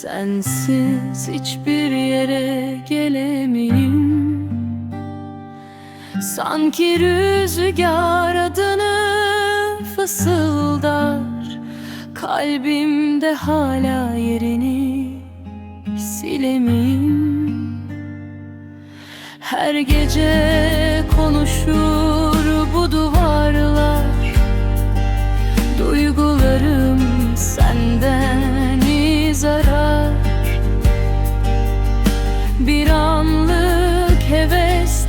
Sensiz hiçbir yere gelemeyim. Sanki rüzgar adını fısıldar. Kalbimde hala yerini silemeyim. Her gece konuşur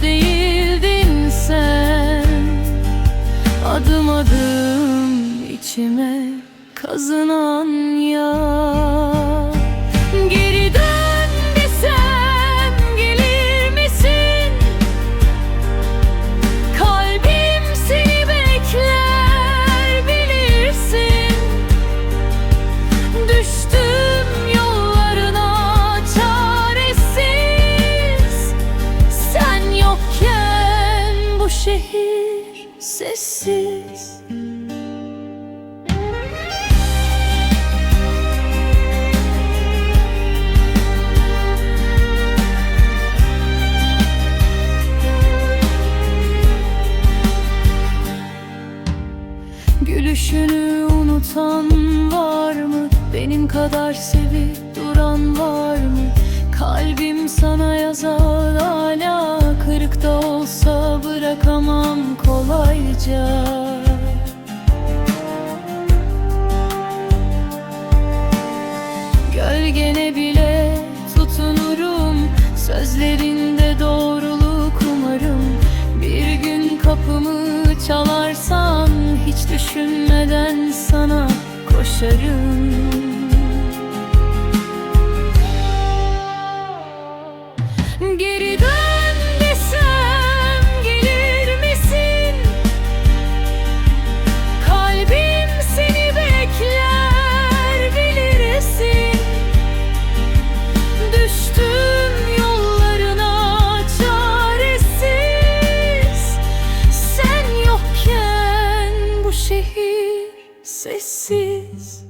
değildin sen. Adım adım içime kazınan yar Benim kadar sevip duran var mı? Kalbim sana yazar hala Kırık da olsa bırakamam kolayca. Gölgene bile tutunurum Sözlerinde doğruluk umarım. Bir gün kapımı çalarsan Hiç düşünmeden sana koşarım Geri dön gelir misin? Kalbim seni bekler bilirsin. Düştüm yollarına çaresiz. Sen yokken bu şehir sessiz.